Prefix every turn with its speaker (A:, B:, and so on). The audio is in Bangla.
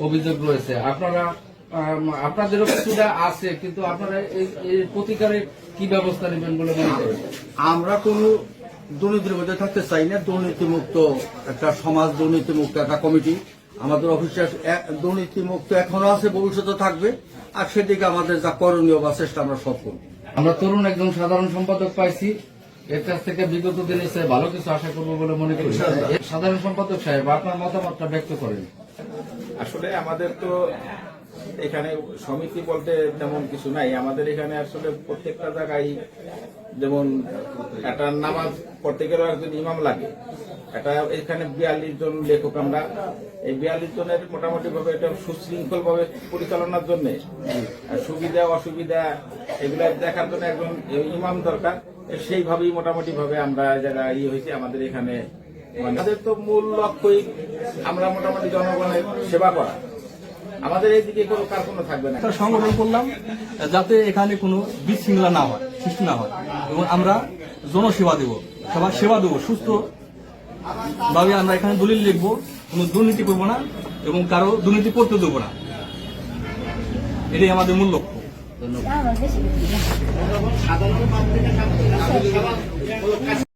A: অভিযোগ রয়েছে। আপনারা আপনাদেরও কিছুটা আছে কিন্তু আপনারা এই- এই প্রতিকারে কি ব্যবস্থা নেবেন বলে মনে করেন?
B: আমরা কোনো দুর্নীতির মধ্যে থাকতে চাই না। দুর্নীতিমুক্ত একটা সমাজ দুর্নীতিমুক্ত একটা কমিটি। আমাদের অফিসে দুর্নীতিমুক্ত এখনও আছে ভবিষ্যতে থাকবে। আর সেদিকে আমাদের যা করণীয় বা চেষ্টা আমরা সব করব।
A: আমরা তরুণ একজন সাধারণ সম্পাদক পাইছি। এর কাছ থেকে বিগত দিনে ভালো কিছু আশা করব বলে মনে করি। সাধারণ সম্পাদক সাহেব আপনার মতামতটা ব্যক্ত করেন।
C: আসলে আমাদের তো এখানে সমিতি বলতে তেমন কিছু নাই। আমাদের এখানে আসলে প্রত্যেকটা জায়গায় যেমন একটা নামাজ পড়তে গেলেও একজন ইমাম লাগে। এটা এখানে বিয়াল্লিশ জন লেখক আমরা। এই বিয়াল্লিশ জনের মোটামুটি ভাবে এটা সুশৃঙ্খল ভাবে পরিচালনার জন্য সুবিধা, অসুবিধা এগুলা দেখার জন্য একজন ইমাম দরকার। সেইভাবেই মোটামুটি ভাবে আমরা যারা ইয়ে হয়েছে আমাদের এখানে আমাদের তো মূল লক্ষ্যই আমরা মোটামুটি জনগণের সেবা করা। আমাদের এইদিকে কোনো কার্পণ্য থাকবে না।
D: সংগঠন করলাম যাতে এখানে কোনো বিশৃঙ্খলা না হয় সৃষ্টি না হয়। এবং আমরা জনসেবা দেব সবার সেবা দেবো সুস্থ ভাবে আমরা এখানে দলিল লিখব কোনো দুর্নীতি করব না এবং কারও দুর্নীতি করতে দেবো না। এটাই আমাদের মূল লক্ষ্য।
A: ধন্যবাদ।
E: বেশি।